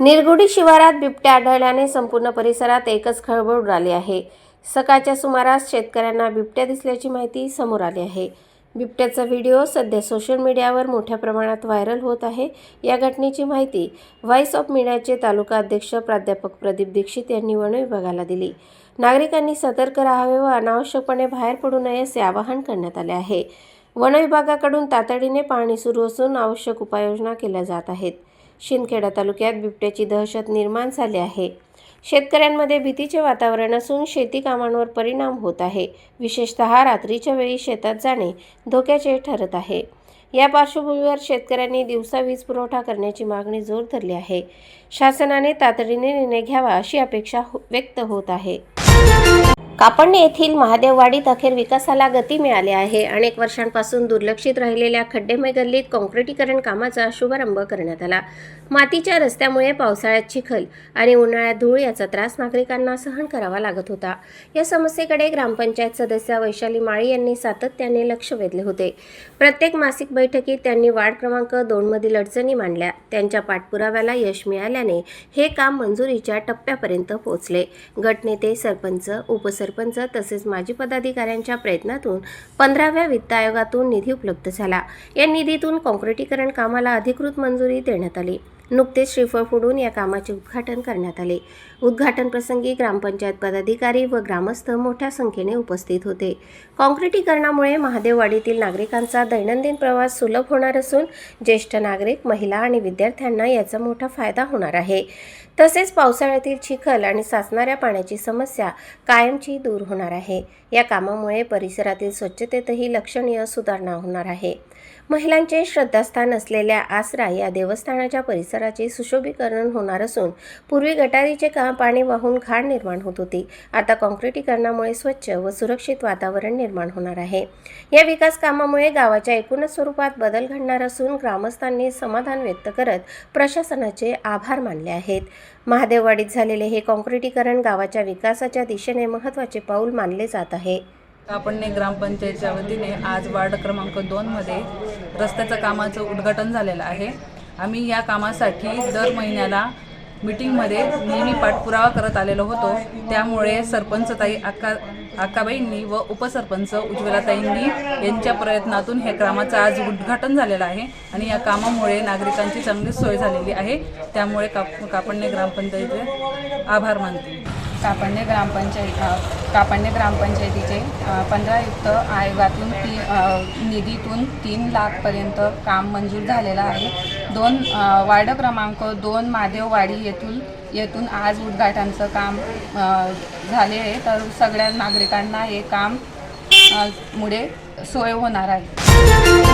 निरगुडी शिवारात बिबट्या आढळल्याने संपूर्ण परिसरात एकच खळबळ उडाली आहे. सकाळच्या सुमारास शेतकऱ्यांना बिबट्या दिसल्याची माहिती समोर आली आहे. बिबट्याचा व्हिडिओ सध्या सोशल मीडियावर मोठ्या प्रमाणात व्हायरल होत आहे. या घटनेची माहिती व्हॉइस ऑफ मीडियाचे तालुका अध्यक्ष प्राध्यापक प्रदीप दीक्षित यांनी वन विभागाला दिली. नागरिकांनी सतर्क राहावे व अनावश्यकपणे बाहेर पडू नये असे आवाहन करण्यात आले आहे. वन विभागाकडून तातडीने पाहणी सुरू असून आवश्यक उपाययोजना केल्या जात आहेत. शिंदखेडा तालुक्यात बिबट्याची दहशत निर्माण झाली आहे. शेतकऱ्यांमध्ये भीतीचे वातावरण असून शेती कामांवर परिणाम होत आहे. विशेषतः रात्रीच्या वेळी शेतात जाणे धोक्याचे ठरत आहे. या पार्श्वभूमीवर शेतकऱ्यांनी दिवसा वीज पुरवठा करण्याची मागणी जोर धरली आहे. शासनाने तातडीने निर्णय घ्यावा अशी अपेक्षा हो- व्यक्त होत आहे. कापडणे येथील महादेववाडीत अखेर विकासाला गती मिळाली आहे. अनेक वर्षांपासून दुर्लक्षित राहिलेल्या खड्डेमय गल्लीत काँक्रिटीकरण कामाचा शुभारंभ करण्यात आला. मातीच्या रस्त्यामुळे पावसाळ्यात चिखल आणि उन्हाळ्यात धूळ याचा त्रास नागरिकांना सहन करावा लागत होता. या समस्येकडे ग्रामपंचायत सदस्य वैशाली माळी यांनी सातत्याने लक्ष वेधले होते. प्रत्येक मासिक बैठकीत त्यांनी वार्ड क्रमांक दोनमधील अडचणी मांडल्या. त्यांच्या पाठपुराव्याला यश मिळाल्याने हे काम मंजुरीच्या टप्प्यापर्यंत पोहोचले. गटनेते सरपंच उपसरपंच सरपंच तसेच माजी पदाधिकाऱ्यांच्या प्रयत्नातून पंधराव्या वित्त आयोगातून निधी उपलब्ध झाला. या निधीतून काँक्रिटीकरण कामाला अधिकृत मंजुरी देण्यात आली. नुकतेच श्रीफळ फोडून या कामाचे उद्घाटन करण्यात आले. उद्घाटन प्रसंगी ग्रामपंचायत पदाधिकारी व ग्रामस्थ मोठ्या संख्येने उपस्थित होते. काँक्रिटीकरणामुळे महादेववाडीतील नागरिकांचा दैनंदिन प्रवास सुलभ होणार असून ज्येष्ठ नागरिक महिला आणि विद्यार्थ्यांना याचा मोठा फायदा होणार आहे. तसेच पावसाळ्यातील चिखल आणि साचणाऱ्या पाण्याची समस्या कायमची दूर होणार आहे. या कामामुळे परिसरातील स्वच्छतेतही लक्षणीय सुधारणा होणार आहे. महिलांचे श्रद्धास्थान असलेल्या आसरा या देवस्थानाच्या परिसराचे सुशोभीकरण होणार असून पूर्वी गटारीचे काम पाणी वाहून घाण निर्माण होत होती. आता काँक्रिटीकरणामुळे स्वच्छ व सुरक्षित वातावरण निर्माण होणार आहे. या विकास कामामुळे गावाच्या एकूणच स्वरूपात बदल घडणार असून ग्रामस्थांनी समाधान व्यक्त करत प्रशासनाचे आभार मानले आहेत. महादेववाडीत झालेले हे काँक्रिटीकरण गावाच्या विकासाच्या दिशेने महत्त्वाचे पाऊल मानले जात आहे. आपण ग्रामपंचायतच्या वतीने आज वार्ड क्रमांक दोनमध्ये रस्त्याचं कामाचं उद्घाटन झालेलं आहे. आम्ही या कामासाठी दर महिन्याला मीटिंगमध्ये नेहमी पाठपुरावा करत आलेलो होतो. त्यामुळे सरपंचताई अक्का अक्काबाईंनी व उपसरपंच उज्ज्वलाताईंनी यांच्या प्रयत्नातून हे कामाचं आज उद्घाटन झालेलं आहे आणि या कामामुळे नागरिकांची चांगली सोय झालेली आहे. त्यामुळे काप कापडणे ग्रामपंचायतीचे आभार मानते. कापडणे ग्रामपंचायत कापडणे ग्रामपंचायतीचे पंधरायुक्त आयोगातून ती निधीतून तीन लाखपर्यंत काम मंजूर झालेलं आहे. दोन वार्ड क्रमांक दोन महादेववाडी येथून येथून आज उद्घाटनचं काम झाले आहे. तर सगळ्या नागरिकांना हे काम मुळे सोय होणार आहे.